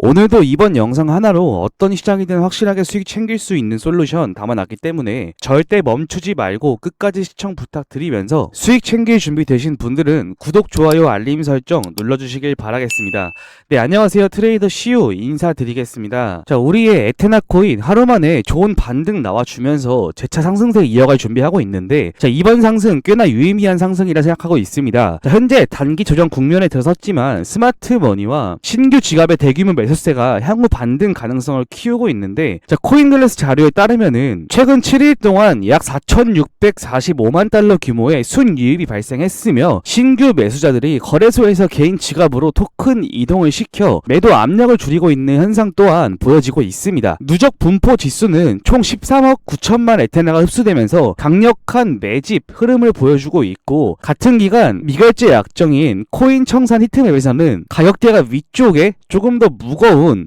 오늘도 이번 영상 하나로 어떤 시장이든 확실하게 수익 챙길 수 있는 솔루션 담아놨기 때문에 절대 멈추지 말고 끝까지 시청 부탁드리면서 수익 챙길 준비 되신 분들은 구독, 좋아요, 알림 설정 눌러주시길 바라겠습니다. 네, 안녕하세요. 트레이더 시우 인사드리겠습니다. 자, 우리의 에테나 코인 하루 만에 좋은 반등 나와주면서 재차 상승세 이어갈 준비하고 있는데 자, 이번 상승 꽤나 유의미한 상승이라 생각하고 있습니다. 자, 현재 단기 조정 국면에 들어섰지만 스마트 머니와 신규 지갑의 대규모 매 수세가 향후 반등 가능성을 키우고 있는데 자, 코인글래스 자료에 따르면은 최근 7일 동안 약 4,645만 달러 규모의 순이익이 발생했으며 신규 매수자들이 거래소에서 개인 지갑으로 토큰 이동을 시켜 매도 압력을 줄이고 있는 현상 또한 보여지고 있습니다. 누적 분포 지수는 총 13억 9천만 에테나가 흡수되면서 강력한 매집 흐름을 보여주고 있고 같은 기간 미결제 약정인 코인 청산 히트맵에서는 가격대가 위쪽에 조금 더 무거운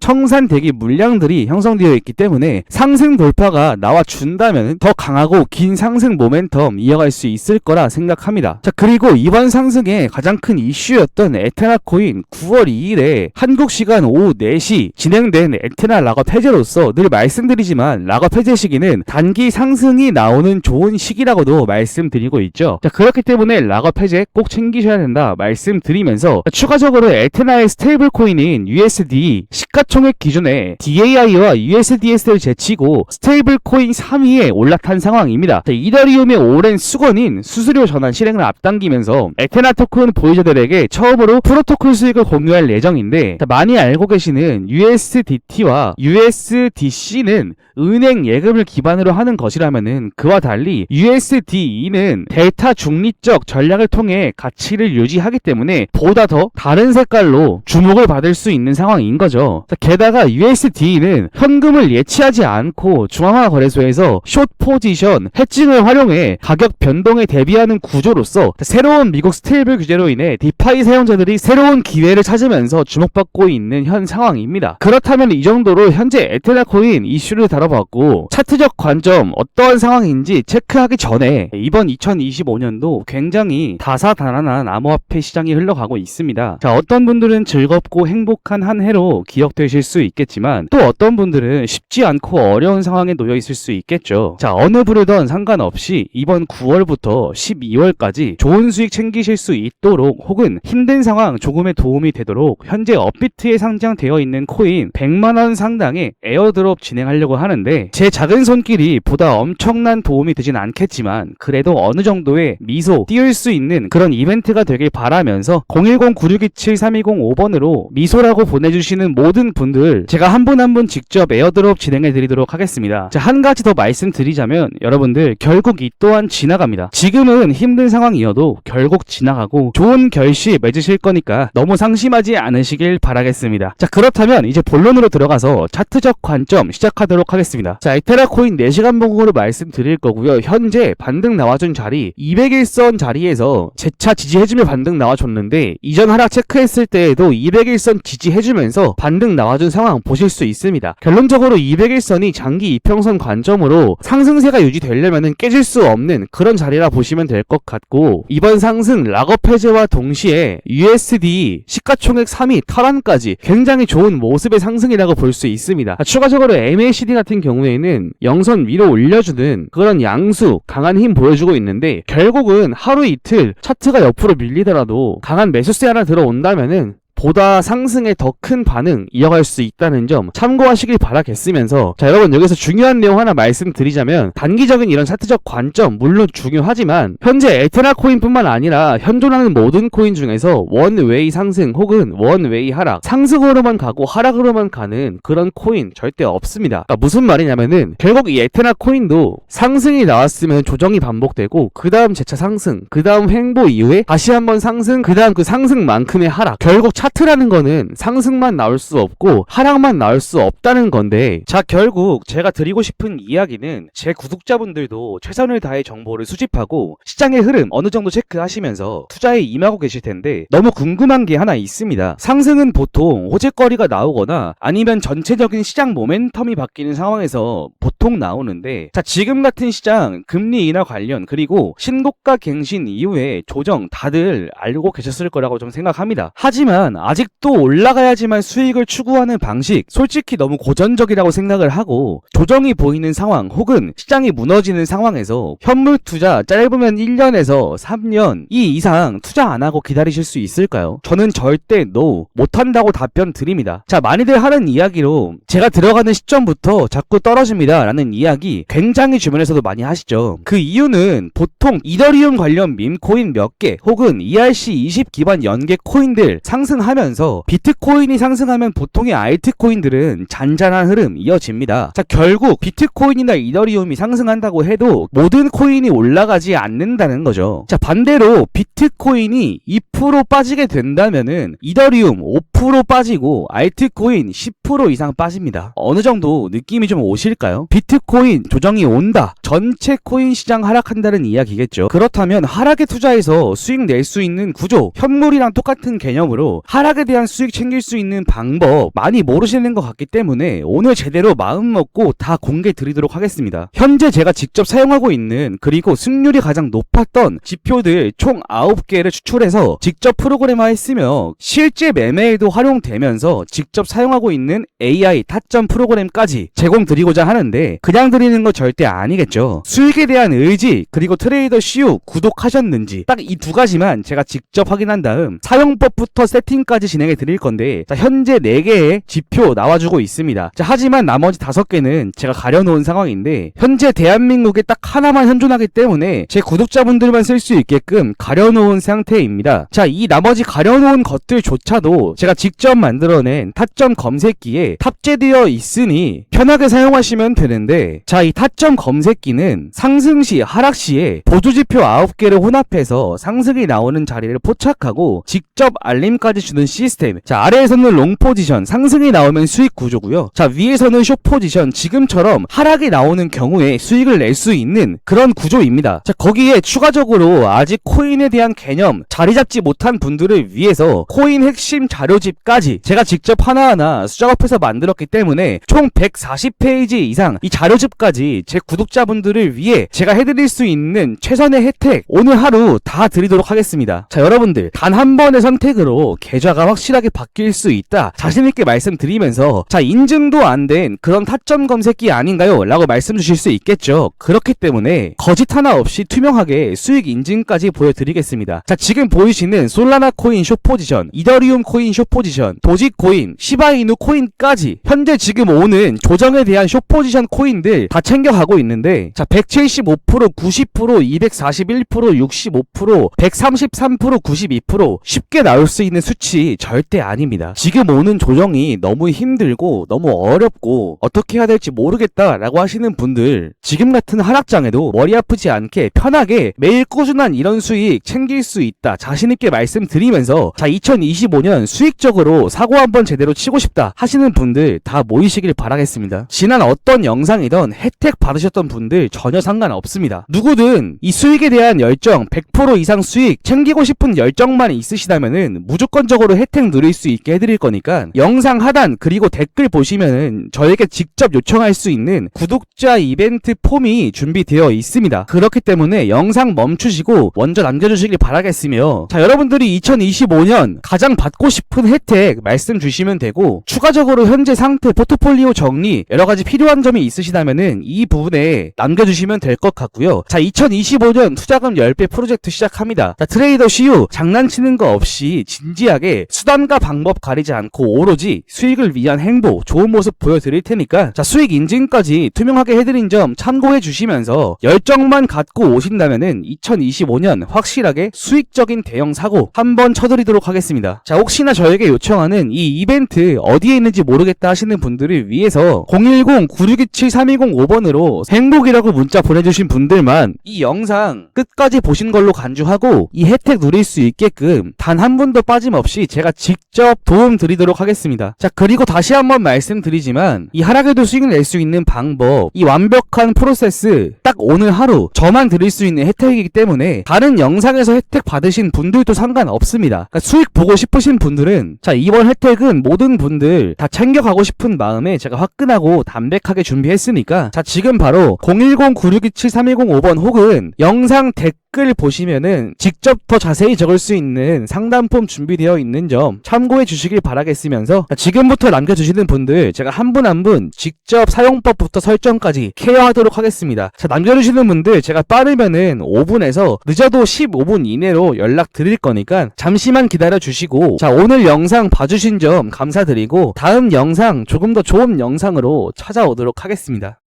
청산 대기 물량들이 형성되어 있기 때문에 상승 돌파가 나와 준다면 더 강하고 긴 상승 모멘텀 이어갈 수 있을 거라 생각합니다. 자 그리고 이번 상승의 가장 큰 이슈였던 에테나 코인 9월 2일에 한국 시간 오후 4시 진행된 에테나 락업 해제로서 늘 말씀드리지만 락업 해제 시기는 단기 상승이 나오는 좋은 시기라고도 말씀드리고 있죠. 자 그렇기 때문에 락업 해제 꼭 챙기셔야 된다 말씀드리면서 추가적으로 에테나의 스테이블 코인인 USD 시가총액 기준에 DAI와 USDS를 제치고 스테이블 코인 3위에 올라탄 상황입니다. 자, 이더리움의 오랜 수건인 수수료 전환 실행을 앞당기면서 에테나 토큰 보유자들에게 처음으로 프로토콜 수익을 공유할 예정인데 자, 많이 알고 계시는 USDT와 USDC는 은행 예금을 기반으로 하는 것이라면은 그와 달리 USDE는 데이터 중립적 전략을 통해 가치를 유지하기 때문에 보다 더 다른 색깔로 주목을 받을 수 있는 상황인 거죠. 자, 게다가 USD는 현금을 예치하지 않고 중앙화 거래소에서 숏 포지션 해칭을 활용해 가격 변동에 대비하는 구조로서 새로운 미국 스테이블 규제로 인해 디파이 사용자들이 새로운 기회를 찾으면서 주목받고 있는 현 상황입니다. 그렇다면 이 정도로 현재 에테나 코인 이슈를 다뤄봤고 차트적 관점 어떠한 상황인지 체크하기 전에 이번 2025년도 굉장히 다사다난한 암호화폐 시장이 흘러가고 있습니다. 자, 어떤 분들은 즐겁고 행복한 한 해로 기억되실 수 있겠지만 또 어떤 분들은 쉽지 않고 어려운 상황에 놓여 있을 수 있겠죠. 자, 어느 부류든 상관없이 이번 9월부터 12월까지 좋은 수익 챙기실 수 있도록 혹은 힘든 상황 조금의 도움이 되도록 현재 업비트에 상장되어 있는 코인 100만원 상당의 에어드롭 진행하려고 하는데 제 작은 손길이 보다 엄청난 도움이 되진 않겠지만 그래도 어느 정도의 미소 띄울 수 있는 그런 이벤트가 되길 바라면서 010-9627-3205번으로 미소라고 보내주시는 모든 분들 제가 한 분 한 분 직접 에어드롭 진행해 드리도록 하겠습니다. 자, 한 가지 더 말씀드리자면 여러분들 결국 이 또한 지나갑니다. 지금은 힘든 상황이어도 결국 지나가고 좋은 결실 맺으실 거니까 너무 상심하지 않으시길 바라겠습니다. 자, 그렇다면 이제 본론으로 들어가서 차트적 관점 시작하도록 하겠습니다. 자, 에테라 코인 4시간 봉으로 말씀드릴 거고요. 현재 반등 나와준 자리 200일선 자리에서 재차 지지해주며 반등 나와줬는데 이전 하락 체크했을 때에도 200일선 지지해주면서 반등 나와준 상황 보실 수 있습니다. 결론적으로 200일선이 장기 이평선 관점으로 상승세가 유지되려면 깨질 수 없는 그런 자리라 보시면 될 것 같고 이번 상승 락업 해제와 동시에 USD 시가총액 3위 탈환까지 굉장히 좋은 모습의 상승이라고 볼 수 있습니다. 추가적으로 MACD 같은 경우에는 영선 위로 올려주는 그런 양수 강한 힘 보여주고 있는데 결국은 하루 이틀 차트가 옆으로 밀리더라도 강한 매수세 하나 들어온다면은 보다 상승에 더 큰 반응 이어갈 수 있다는 점 참고하시길 바라겠으면서 자 여러분 여기서 중요한 내용 하나 말씀드리자면 단기적인 이런 차트적 관점 물론 중요하지만 현재 에테나 코인뿐만 아니라 현존하는 모든 코인 중에서 원웨이 상승 혹은 원웨이 하락 상승으로만 가고 하락으로만 가는 그런 코인 절대 없습니다. 그러니까 무슨 말이냐면은 결국 이 에테나 코인도 상승이 나왔으면 조정이 반복되고 그 다음 재차 상승 그 다음 횡보 이후에 다시 한번 상승 그 다음 그 상승만큼의 하락 결국 차트라는 거는 상승만 나올 수 없고 하락만 나올 수 없다는 건데 자 결국 제가 드리고 싶은 이야기는 제 구독자분들도 최선을 다해 정보를 수집하고 시장의 흐름 어느 정도 체크하시면서 투자에 임하고 계실 텐데 너무 궁금한 게 하나 있습니다. 상승은 보통 호재거리가 나오거나 아니면 전체적인 시장 모멘텀이 바뀌는 상황에서 보통 나오는데 자 지금 같은 시장 금리 인하 관련 그리고 신고가 갱신 이후에 조정 다들 알고 계셨을 거라고 좀 생각합니다. 하지만 아직도 올라가야지만 수익을 추구하는 방식 솔직히 너무 고전적이라고 생각을 하고 조정이 보이는 상황 혹은 시장이 무너지는 상황에서 현물 투자 짧으면 1년에서 3년 이 이상 투자 안 하고 기다리실 수 있을까요? 저는 절대 no 못한다고 답변 드립니다. 자 많이들 하는 이야기로 제가 들어가는 시점부터 자꾸 떨어집니다 라는 이야기 굉장히 주변에서도 많이 하시죠. 그 이유는 보통 이더리움 관련 밈코인 몇 개 혹은 ERC20 기반 연계 코인들 상승 하면서 비트코인이 상승하면 보통의 알트코인들은 잔잔한 흐름 이어집니다. 자 결국 비트코인이나 이더리움이 상승한다고 해도 모든 코인이 올라가지 않는다는 거죠. 자 반대로 비트코인이 2% 빠지게 된다면은 이더리움 5% 빠지고 알트코인 10% 이상 빠집니다. 어느 정도 느낌이 좀 오실까요? 비트코인 조정이 온다. 전체 코인 시장 하락한다는 이야기겠죠. 그렇다면 하락에 투자해서 수익 낼 수 있는 구조, 현물이랑 똑같은 개념으로 하락에 대한 수익 챙길 수 있는 방법 많이 모르시는 것 같기 때문에 오늘 제대로 마음 먹고 다 공개 드리도록 하겠습니다. 현재 제가 직접 사용하고 있는 그리고 승률이 가장 높았던 지표들 총 9개를 추출해서 직접 프로그램화 했으며 실제 매매에도 활용되면서 직접 사용하고 있는 AI 타점 프로그램까지 제공드리고자 하는데 그냥 드리는 거 절대 아니겠죠. 수익에 대한 의지 그리고 트레이더 시우 구독하셨는지 딱 이 두 가지만 제가 직접 확인한 다음 사용법부터 세팅 까지 진행해 드릴 건데 자, 현재 4개의 지표 나와주고 있습니다. 자, 하지만 나머지 5개는 제가 가려놓은 상황인데 현재 대한민국에 딱 하나만 현존하기 때문에 제 구독자분들만 쓸 수 있게끔 가려놓은 상태입니다. 자, 이 나머지 가려놓은 것들조차도 제가 직접 만들어낸 타점 검색기에 탑재되어 있으니 편하게 사용하시면 되는데 자, 이 타점 검색기는 상승시, 하락시에 보조지표 9개를 혼합해서 상승이 나오는 자리를 포착하고 직접 알림까지 주는 시스템. 자, 아래에서는 롱 포지션, 상승이 나오면 수익 구조고요. 자, 위에서는 숏 포지션, 지금처럼 하락이 나오는 경우에 수익을 낼 수 있는 그런 구조입니다. 자, 거기에 추가적으로 아직 코인에 대한 개념 자리 잡지 못한 분들을 위해서 코인 핵심 자료집까지 제가 직접 하나하나 수작업해서 만들었기 때문에 총 140페이지 이상 이 자료집까지 제 구독자분들을 위해 제가 해드릴 수 있는 최선의 혜택 오늘 하루 다 드리도록 하겠습니다. 자, 여러분들 단 한 번의 선택으로 계 좌가 확실하게 바뀔 수 있다. 자신있게 말씀드리면서 자, 인증도 안 된 그런 타점 검색기 아닌가요? 라고 말씀 주실 수 있겠죠. 그렇기 때문에 거짓 하나 없이 투명하게 수익 인증까지 보여드리겠습니다. 자, 지금 보이시는 솔라나 코인 숏 포지션, 이더리움 코인 숏 포지션, 도지 코인, 시바이누 코인까지 현재 지금 오는 조정에 대한 숏 포지션 코인들 다 챙겨가고 있는데 자, 175%, 90%, 241%, 65%, 133%, 92% 쉽게 나올 수 있는 수치 절대 아닙니다. 지금 오는 조정이 너무 힘들고 너무 어렵고 어떻게 해야 될지 모르겠다라고 하시는 분들 지금 같은 하락장에도 머리 아프지 않게 편하게 매일 꾸준한 이런 수익 챙길 수 있다 자신있게 말씀드리면서 자 2025년 수익적으로 사고 한번 제대로 치고 싶다 하시는 분들 다 모이시길 바라겠습니다. 지난 어떤 영상이던 혜택 받으셨던 분들 전혀 상관없습니다. 누구든 이 수익에 대한 열정 100% 이상 수익 챙기고 싶은 열정만 있으시다면은 무조건적으로 혜택 누릴 수 있게 해드릴 거니까 영상 하단 그리고 댓글 보시면은 저에게 직접 요청할 수 있는 구독자 이벤트 폼이 준비되어 있습니다. 그렇기 때문에 영상 멈추시고 먼저 남겨주시길 바라겠으며 자 여러분들이 2025년 가장 받고 싶은 혜택 말씀 주시면 되고 추가적으로 현재 상태 포트폴리오 정리 여러 가지 필요한 점이 있으시다면은 이 부분에 남겨주시면 될 것 같고요. 자 2025년 투자금 10배 프로젝트 시작합니다. 자 트레이더 시유 장난치는 거 없이 진지하게 수단과 방법 가리지 않고 오로지 수익을 위한 행보 좋은 모습 보여드릴 테니까 자 수익 인증까지 투명하게 해드린 점 참고해 주시면서 열정만 갖고 오신다면은 2025년 확실하게 수익적인 대형 사고 한번 쳐드리도록 하겠습니다. 자 혹시나 저에게 요청하는 이 이벤트 어디에 있는지 모르겠다 하시는 분들을 위해서 010-9627-3205번으로 행복이라고 문자 보내주신 분들만 이 영상 끝까지 보신 걸로 간주하고 이 혜택 누릴 수 있게끔 단 한 분도 빠짐없이 제가 직접 도움 드리도록 하겠습니다. 자 그리고 다시 한번 말씀드리지만 이 하락에도 수익을 낼 수 있는 방법 이 완벽한 프로세스 딱 오늘 하루 저만 드릴 수 있는 혜택이기 때문에 다른 영상에서 혜택 받으신 분들도 상관없습니다. 그러니까 수익 보고 싶으신 분들은 자 이번 혜택은 모든 분들 다 챙겨가고 싶은 마음에 제가 화끈하고 담백하게 준비했으니까 자 지금 바로 010-9627-3205번 혹은 영상 댓글 보시면은 직접 더 자세히 적을 수 있는 상담 폼 준비되어 있는 점 참고해 주시길 바라겠으면서 지금부터 남겨주시는 분들 제가 한분 한 분 직접 사용법부터 설정까지 케어하도록 하겠습니다. 자, 남겨주시는 분들 제가 빠르면은 5분에서 늦어도 15분 이내로 연락 드릴 거니까 잠시만 기다려 주시고 자, 오늘 영상 봐주신 점 감사드리고 다음 영상 조금 더 좋은 영상으로 찾아오도록 하겠습니다.